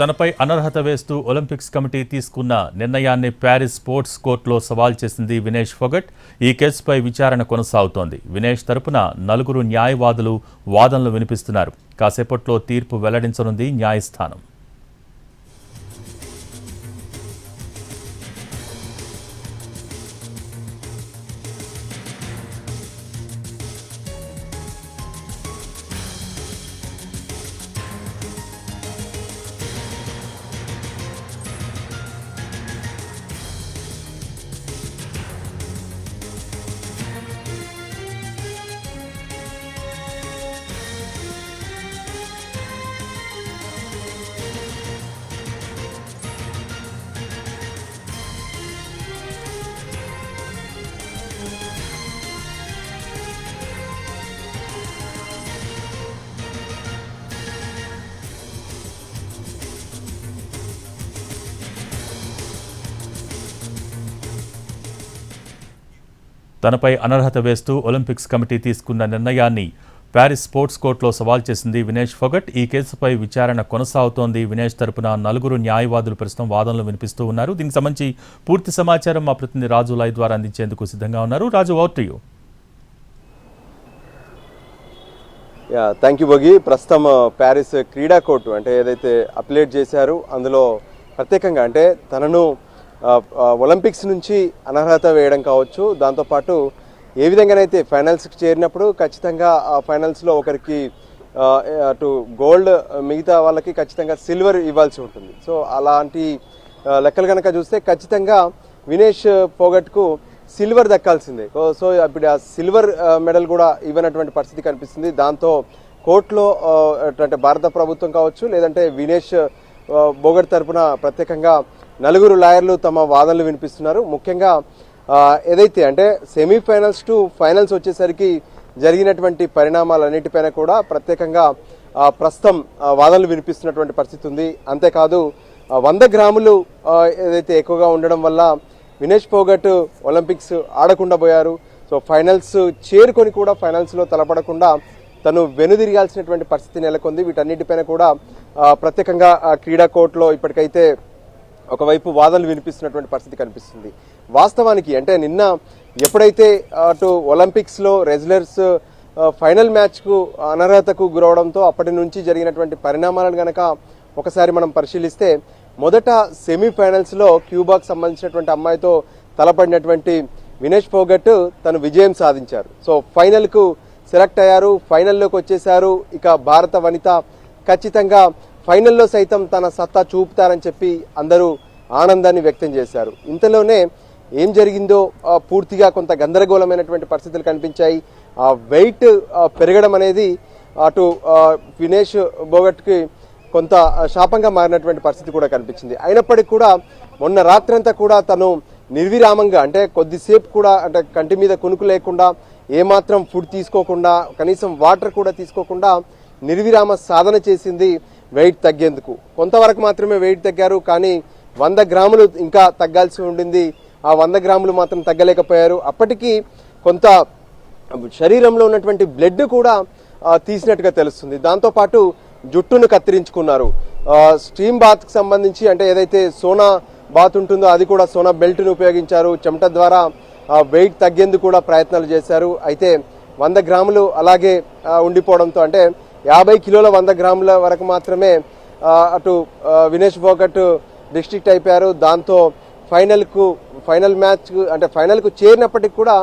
తనపై అనర్హత వేస్తూ ఒలింపిక్స్ కమిటీ తీసుకున్న నిర్ణయాన్ని ప్యారిస్ స్పోర్ట్స్ కోర్టులో సవాల్ చేసింది వినేష్ ఫొగట్. ఈ కేసుపై విచారణ కొనసాగుతోంది. వినేష్ తరపున నలుగురు న్యాయవాదులు వాదనలు వినిపిస్తున్నారు. కాసేపట్లో తీర్పు వెల్లడించనుంది న్యాయస్థానం. తనపై అనర్హత వేస్తూ ఒలింపిక్స్ కమిటీ తీసుకున్న నిర్ణయాన్ని ప్యారిస్ స్పోర్ట్స్ కోర్టులో సవాల్ చేసింది వినేష్ ఫొగట్. ఈ కేసుపై విచారణ కొనసాగుతోంది. వినేష్ తరపున నలుగురు న్యాయవాదులు ప్రస్తుతం వాదనలు వినిపిస్తూ ఉన్నారు. దీనికి సంబంధించి పూర్తి సమాచారం మా ప్రతినిధి రాజు లై ద్వారా అందించేందుకు సిద్ధంగా ఉన్నారు. రాజు ఓవర్ థ్యాంక్ యూ బోగి ప్రస్తుతం uh, ప్యారిస్ క్రీడా కోర్టు అంటే ఏదైతే అప్లేట్ చేశారు అందులో ప్రత్యేకంగా అంటే తనను ఒలింపిక్స్ నుంచి అనర్హత వేయడం కావచ్చు. దాంతోపాటు ఏ విధంగానైతే ఫైనల్స్కి చేరినప్పుడు ఖచ్చితంగా ఆ ఫైనల్స్లో ఒకరికి అటు గోల్డ్ మిగతా వాళ్ళకి ఖచ్చితంగా సిల్వర్ ఇవ్వాల్సి ఉంటుంది. సో అలాంటి లెక్కలు కనుక చూస్తే ఖచ్చితంగా వినేష్ పోగట్కు సిల్వర్ దక్కాల్సిందే. సో ఇప్పుడు ఆ సిల్వర్ మెడల్ కూడా ఇవ్వనటువంటి పరిస్థితి కనిపిస్తుంది. దాంతో కోర్టులో అటువంటి అంటే భారత ప్రభుత్వం కావచ్చు లేదంటే వినేష్ బోగట్ తరపున ప్రత్యేకంగా నలుగురు లాయర్లు తమ వాదనలు వినిపిస్తున్నారు. ముఖ్యంగా ఏదైతే అంటే సెమీఫైనల్స్ టు ఫైనల్స్ వచ్చేసరికి జరిగినటువంటి పరిణామాలన్నిటిపైన కూడా ప్రత్యేకంగా ప్రస్తుతం వాదనలు వినిపిస్తున్నటువంటి పరిస్థితి ఉంది. అంతేకాదు వంద గ్రాములు ఏదైతే ఎక్కువగా ఉండడం వల్ల వినేష్ పోగట్ ఒలింపిక్స్ ఆడకుండా పోయారు. సో ఫైనల్స్ చేరుకొని కూడా ఫైనల్స్లో తలపడకుండా తను వెనుదిరగాల్సినటువంటి పరిస్థితి నెలకొంది. వీటన్నిటిపైన కూడా ప్రత్యేకంగా క్రీడా కోర్టులో ఇప్పటికైతే ఒకవైపు వాదనలు వినిపిస్తున్నటువంటి పరిస్థితి కనిపిస్తుంది. వాస్తవానికి అంటే నిన్న ఎప్పుడైతే అటు ఒలింపిక్స్లో రెజ్లర్స్ ఫైనల్ మ్యాచ్కు అనర్హతకు గురవడంతో అప్పటి నుంచి జరిగినటువంటి పరిణామాలను గనక ఒకసారి మనం పరిశీలిస్తే మొదట సెమీఫైనల్స్లో క్యూబాకు సంబంధించినటువంటి అమ్మాయితో తలపడినటువంటి వినేష్ పోగట్ తను విజయం సాధించారు. సో ఫైనల్కు సెలెక్ట్ అయ్యారు ఫైనల్లోకి వచ్చేశారు. ఇక భారత వనిత ఖచ్చితంగా ఫైనల్లో సైతం తన సత్తా చూపుతారని చెప్పి అందరూ ఆనందాన్ని వ్యక్తం చేశారు. ఇంతలోనే ఏం జరిగిందో పూర్తిగా కొంత గందరగోళమైనటువంటి పరిస్థితులు కనిపించాయి. ఆ వెయిట్ పెరగడం అనేది అటు వినేష్ బోగట్కి కొంత శాపంగా మారినటువంటి పరిస్థితి కూడా కనిపించింది. అయినప్పటికీ కూడా మొన్న రాత్రంతా కూడా తను నిర్విరామంగా అంటే కొద్దిసేపు కూడా అంటే కంటి మీద కునుకు లేకుండా ఏమాత్రం ఫుడ్ తీసుకోకుండా కనీసం వాటర్ కూడా తీసుకోకుండా నిర్విరామ సాధన చేసింది వెయిట్ తగ్గేందుకు. కొంతవరకు మాత్రమే వెయిట్ తగ్గారు కానీ వంద గ్రాములు ఇంకా తగ్గాల్సి ఉండింది. ఆ వంద గ్రాములు మాత్రం తగ్గలేకపోయారు. అప్పటికి కొంత శరీరంలో ఉన్నటువంటి బ్లడ్ కూడా తీసినట్టుగా తెలుస్తుంది. దాంతోపాటు జుట్టును కత్తిరించుకున్నారు. స్టీమ్ బాత్కి సంబంధించి అంటే ఏదైతే సోనా బాత్ ఉంటుందో అది కూడా సోనా బెల్ట్ను ఉపయోగించారు. చెమట ద్వారా వెయిట్ తగ్గేందుకు కూడా ప్రయత్నాలు చేశారు. అయితే వంద గ్రాములు అలాగే ఉండిపోవడంతో అంటే యాభై కిలోల వంద గ్రాముల వరకు మాత్రమే అటు వినేష్ ఫోగట్ డిస్ట్రిక్ట్ అయిపోయారు. దాంతో ఫైనల్కు ఫైనల్ మ్యాచ్ అంటే ఫైనల్కు చేరినప్పటికి కూడా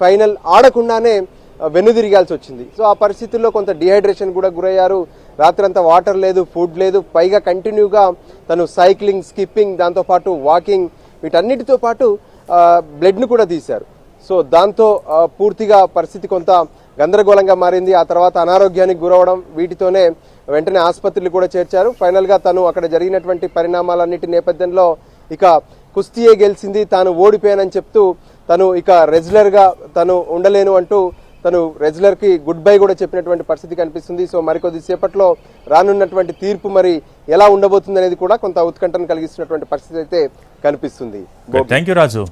ఫైనల్ ఆడకుండానే వెన్నుదిరిగాల్సి వెనుదిరిగాల్సి వచ్చింది. సో ఆ పరిస్థితుల్లో కొంత డిహైడ్రేషన్ కూడా గురయ్యారు. రాత్రంతా వాటర్ లేదు ఫుడ్ లేదు. పైగా కంటిన్యూగా తను సైక్లింగ్ స్కిప్పింగ్ దాంతోపాటు వాకింగ్ వీటన్నిటితో పాటు బ్లడ్ను కూడా తీశారు. సో దాంతో పూర్తిగా పరిస్థితి కొంత గందరగోళంగా మారింది. ఆ తర్వాత అనారోగ్యానికి గురవడం వీటితోనే వెంటనే ఆసుపత్రులు కూడా చేర్చారు. ఫైనల్గా తను అక్కడ జరిగినటువంటి పరిణామాలన్నిటి నేపథ్యంలో ఇక కుస్తీయే గెలిచింది. తాను ఓడిపోయానని చెప్తూ తను ఇక రెజ్లర్గా తను ఉండలేను అంటూ తను రెజ్లర్కి గుడ్ బై కూడా చెప్పినటువంటి పరిస్థితి కనిపిస్తుంది. సో మరికొద్ది సేపట్లో రానున్నటువంటి తీర్పు మరి ఎలా ఉండబోతుంది అనేది కూడా కొంత ఉత్కంఠను కలిగిస్తున్నటువంటి పరిస్థితి అయితే కనిపిస్తుంది. Thank you Raju